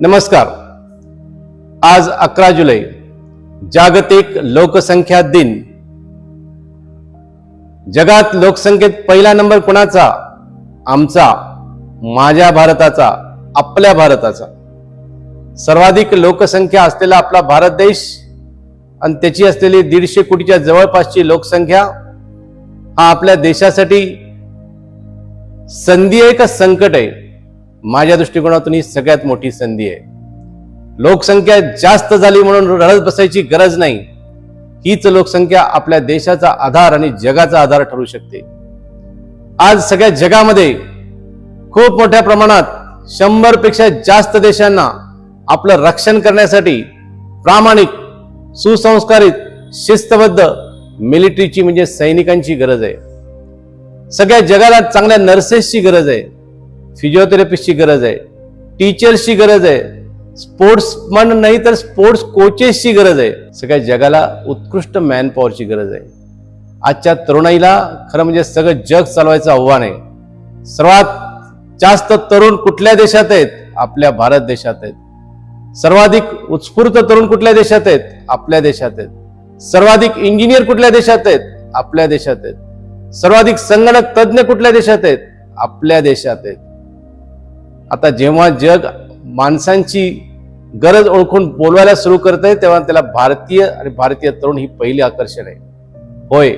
नमस्कार. आज अकरा जुलै जागतिक लोकसंख्या दिन. जगात लोकसंख्येत पहिला नंबर कोणाचा? आमचा माझ्या भारताचा आपल्या भारताचा. सर्वाधिक लोकसंख्या असलेला आपला भारत देश आणि त्याची असलेली दीडशे कोटीच्या जवळपासची लोकसंख्या हा आपल्या देशासाठी संधी आहे का संकट आहे? माझ्या दृष्टिकोनातून ही सगळ्यात मोठी संधी आहे. लोकसंख्या जास्त झाली म्हणून रडत बसायची गरज नाही. हीच लोकसंख्या आपल्या देशाचा आधार आणि जगाचा आधार ठरू शकते. आज सगळ्या जगामध्ये खूप मोठ्या प्रमाणात शंभरपेक्षा जास्त देशांना आपलं रक्षण करण्यासाठी प्रामाणिक सुसंस्कारित शिस्तबद्ध मिलिटरीची म्हणजे सैनिकांची गरज आहे. सगळ्या जगाला चांगल्या नर्सेसची गरज आहे. फिजिओथेरपिस्टची गरज आहे. टीचर्सची गरज आहे. स्पोर्ट्समन नाही तर स्पोर्ट्स कोचेसची गरज आहे. सगळ्या जगाला उत्कृष्ट मॅनपॉवरची गरज आहे. आजच्या तरुणाईला खरं म्हणजे सगळं जग चालवायचं आव्हान आहे. सर्वात जास्त तरुण कुठल्या देशात आहेत? आपल्या भारत देशात आहेत. सर्वाधिक उत्स्फूर्त तरुण कुठल्या देशात आहेत? आपल्या देशात आहेत. सर्वाधिक इंजिनियर कुठल्या देशात आहेत? आपल्या देशात आहेत. सर्वाधिक संगणक तज्ज्ञ कुठल्या देशात आहेत? आपल्या देशात आहेत. आता जेव्हा जग माणसांची गरज ओळखून बोलवायला सुरू करत आहे तेव्हा त्याला भारतीय आणि भारतीय तरुण ही पहिली आकर्षण आहे. होय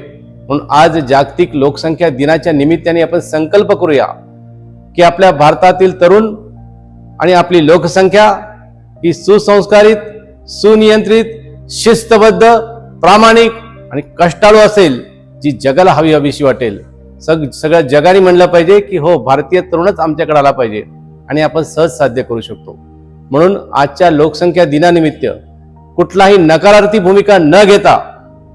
म्हणून आज जागतिक लोकसंख्या दिनाच्या निमित्ताने आपण संकल्प करूया की आपल्या भारतातील तरुण आणि आपली लोकसंख्या ही सुसंस्कारित सुनियंत्रित शिस्तबद्ध प्रामाणिक आणि कष्टाळू असेल जी जगाला हवी हवीशी वाटेल. सग सगळ्या जगाने म्हणलं पाहिजे की हो भारतीय तरुणच आमच्याकडे आला पाहिजे. आणि आपण सहज साध्य करू शकतो. म्हणून आजच्या लोकसंख्या दिनानिमित्त कुठलाही नकारार्थी भूमिका न घेता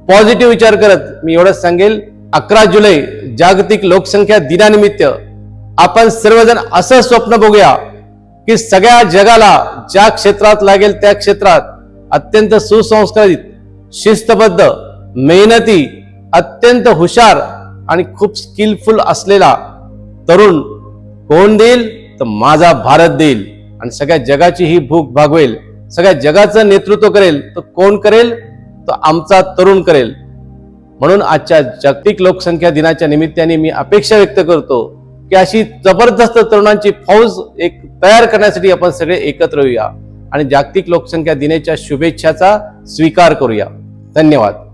पॉझिटिव्ह विचार करत मी एवढंच सांगेल अकरा जुलै जागतिक लोकसंख्या दिनानिमित्त आपण सर्वजण असं स्वप्न बघूया की सगळ्या जगाला ज्या क्षेत्रात लागेल त्या क्षेत्रात अत्यंत सुसंस्कारित शिस्तबद्ध मेहनती अत्यंत हुशार आणि खूप स्किलफुल असलेला तरुण कोण देईल? तर माझा भारत देईल आणि सगळ्या जगाची ही भूक भागवेल सगळ्या जगाचं नेतृत्व करेल तर कोण करेल? तर आमचा तरुण करेल. म्हणून आजच्या जागतिक लोकसंख्या दिनाच्या निमित्ताने मी अपेक्षा व्यक्त करतो की अशी जबरदस्त तरुणांची फौज एक तयार करण्यासाठी आपण सगळे एकत्र येऊया आणि जागतिक लोकसंख्या दिनाच्या शुभेच्छाचा स्वीकार करूया. धन्यवाद.